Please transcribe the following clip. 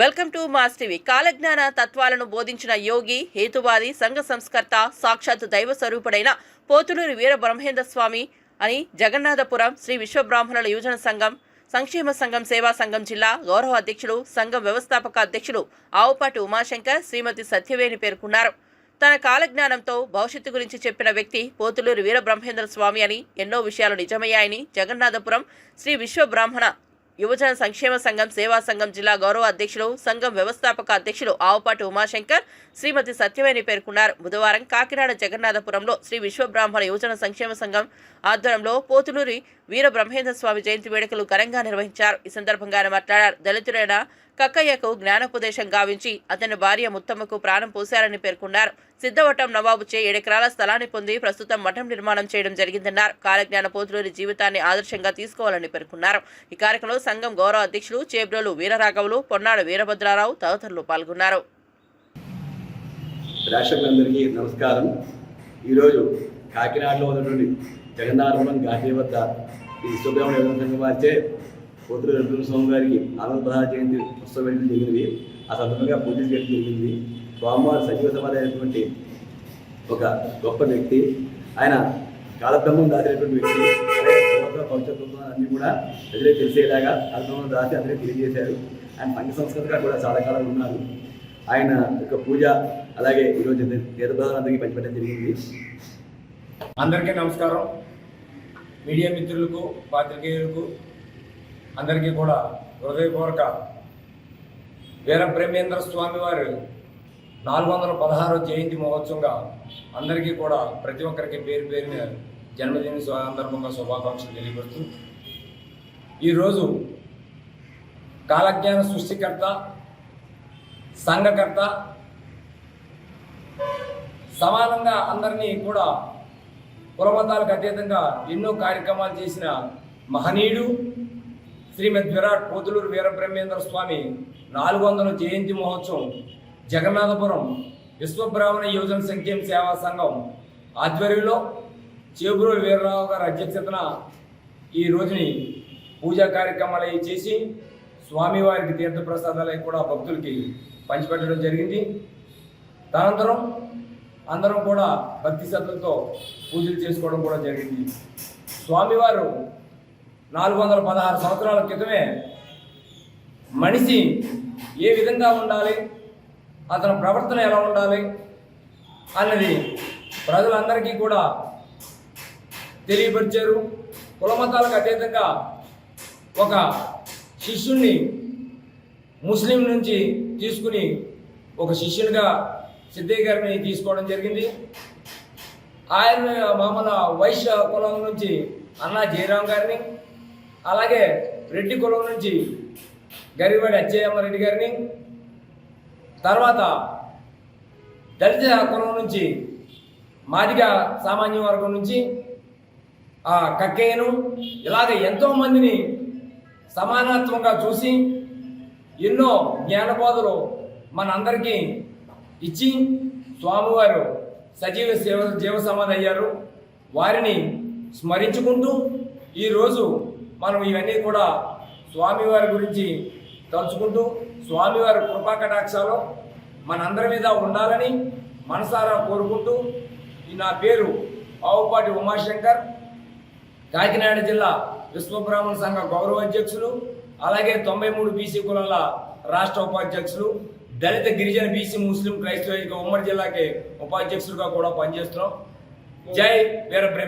Welcome to Mass TV. కాలజ్ఞాన తత్వాలను బోధించిన యోగి హేతువాది సంఘ సంస్కర్త సాక్షాత్ దైవ స్వరూపుడైన పోతులూరి వీర బ్రహ్మేంద్ర స్వామి అని జగన్నాథపురం శ్రీ విశ్వబ్రాహ్మణుల యువజన సంఘం సంక్షేమ సంఘం సేవా సంఘం జిల్లా గౌరవ అధ్యక్షులు సంఘం వ్యవస్థాపక అధ్యక్షులు ఆవుపాటి ఉమాశంకర్ శ్రీమతి సత్యవేణి పేర్కొన్నారు. తన కాలజ్ఞానంతో భవిష్యత్తు గురించి చెప్పిన వ్యక్తి పోతులూరి వీర బ్రహ్మేంద్ర స్వామి అని ఎన్నో విషయాలు నిజమయ్యాయని జగన్నాథపురం శ్రీ విశ్వబ్రాహ్మణ యువజన సంక్షేమ సంఘం సేవా సంఘం జిల్లా గౌరవ అధ్యక్షులు సంఘం వ్యవస్థాపక అధ్యక్షులు ఆవుపాటి ఉమాశంకర్ శ్రీమతి సత్యవేణి పేర్కొన్నారు. బుధవారం కాకినాడ జగన్నాథపురంలో శ్రీ విశ్వబ్రాహ్మణ యువజన సంక్షేమ సంఘం ఆధ్వర్యంలో పోతులూరి వీర బ్రహ్మేంద్ర స్వామి జయంతి వేడుకలు ఘనంగా నిర్వహించారు. ఈ సందర్భంగా ఆయన మాట్లాడారు. దళితుడైన కక్కయ్యకు జ్ఞానోపదేశం గావించి అతని భార్య ముత్తమ్మకు ప్రాణం పోశారని పేర్కొన్నారు. సిద్ధవటం నవాబుచే ఏడెకరాల స్థలాన్ని పొంది ప్రస్తుతం మఠం నిర్మాణం చేయడం జరిగిందన్నారు. కాలజ్ఞాన పోతులూరి జీవితాన్ని ఆదర్శంగా తీసుకోవాలని పేర్కొన్నారు. ఈ కార్యక్రమంలో సంఘం గౌరవ అధ్యక్షులు చేబ్రోలు వీరరాఘవులు పొన్నాడు వీరభద్రారావు తదితరులు పాల్గొన్నారు. ప్రేక్షకులందరికీ నమస్కారం. ఈరోజు కాకినాడలో ఉన్నటువంటి జగన్నాథపురం ఘాటీ వద్ద ఈ సుబ్రహ్మణ్య వారిచే పోతుల నరసింహ గారికి ఆనంద ప్రధాన జయంతి ఉత్సవం వేయడం జరిగింది. ఆ సందర్భంగా పూజలు చేయడం జరిగింది. స్వామివారి సజీవ సమాధి అయినటువంటి ఒక గొప్ప వ్యక్తి. ఆయన కాలబ్రహ్మం దాచినటువంటి వ్యక్తి. అదే అన్ని కూడా ప్రజలకు తెలిసేలాగా కాలబ్రహ్మం దాచి అందరికీ తెలియజేశారు. ఆయన సంఘ సంస్కృతిగా కూడా చాలా కాలం ఉన్నారు. ఆయన యొక్క పూజ అలాగే ఈరోజు తీర్థప్రదానందరికీ పంచిపెట్టడం జరిగింది. అందరికీ నమస్కారం. మీడియా మిత్రులకు పాత్రికేయులకు అందరికీ కూడా హృదయపూర్వక వీర బ్రహ్మేంద్ర స్వామి వారి నాలుగు వందల పదహారో జయంతి మహోత్సవంగా అందరికీ కూడా ప్రతి ఒక్కరికి పేరు పేరున జన్మదిన సందర్భంగా శుభాకాంక్షలు తెలియపరుస్తూ ఈరోజు కాలజ్ఞాన సృష్టికర్త సంఘకర్త సమానంగా అందరినీ కూడా కులమతాలకు అతీతంగా ఎన్నో కార్యక్రమాలు చేసిన మహనీయుడు శ్రీమద్ విరాట్ పోతులూరు వీరబ్రహ్మేంద్ర స్వామి నాలుగు వందల జయంతి మహోత్సవం జగన్నాథపురం విశ్వబ్రాహ్మణ యువజన సంక్షేమ సేవా సంఘం ఆధ్వర్యంలో చేబురు వీరరావు గారి అధ్యక్షతన ఈ రోజుని పూజా కార్యక్రమాలు చేసి స్వామివారికి తీర్థప్రసాదాలు కూడా భక్తులకి పంచిపెట్టడం జరిగింది. తనంతరం అందరం కూడా భక్తి శ్రద్ధలతో పూజలు చేసుకోవడం కూడా జరిగింది. స్వామివారు నాలుగు వందల పదహారు సంవత్సరాల క్రితమే మనిషి ఏ విధంగా ఉండాలి? అతని ప్రవర్తన ఎలా ఉండాలి? అన్నది ప్రజలందరికీ కూడా తెలియపరిచారు. కులమతాలకు అతీతంగా ఒక శిష్యుణ్ణి ముస్లిం నుంచి తీసుకుని ఒక శిష్యునిగా సిద్ధయ్య గారిని తీసుకోవడం జరిగింది. ఆయన మామూలు వైశ్య కులం నుంచి అన్నా జయరాం గారిని అలాగే రెడ్డి కులం నుంచి గరివాడి అచ్చయ్యమ్మ రెడ్డి గారిని తర్వాత దళిత కులం నుంచి మాదిగ సామాన్య వర్గం నుంచి ఆ కక్కయ్యను ఇలాగే ఎంతో మందిని సమానత్వంగా చూసి ఎన్నో జ్ఞానబోధలు మనందరికీ ఇచ్చి స్వామివారు సజీవ సేవ జీవ సమాధి అయ్యారు. వారిని స్మరించుకుంటూ ఈరోజు మనం ఇవన్నీ కూడా స్వామివారి గురించి తలుచుకుంటూ స్వామివారి కృపాకటాక్షాలు మనందరి మీద ఉండాలని మనసారా కోరుకుంటూ నా పేరు ఆవుపాటి ఉమాశంకర్. కాకినాడ జిల్లా విశ్వబ్రాహ్మణ సంఘ గౌరవ అధ్యక్షులు అలాగే తొంభై మూడు బీసీ కులాల రాష్ట్ర ఉపాధ్యక్షులు దళిత గిరిజన బీసీ ముస్లిం క్రైస్తవ ఉమ్మడి జిల్లాకి ఉపాధ్యక్షులుగా కూడా పనిచేస్తున్నాం. జై వీర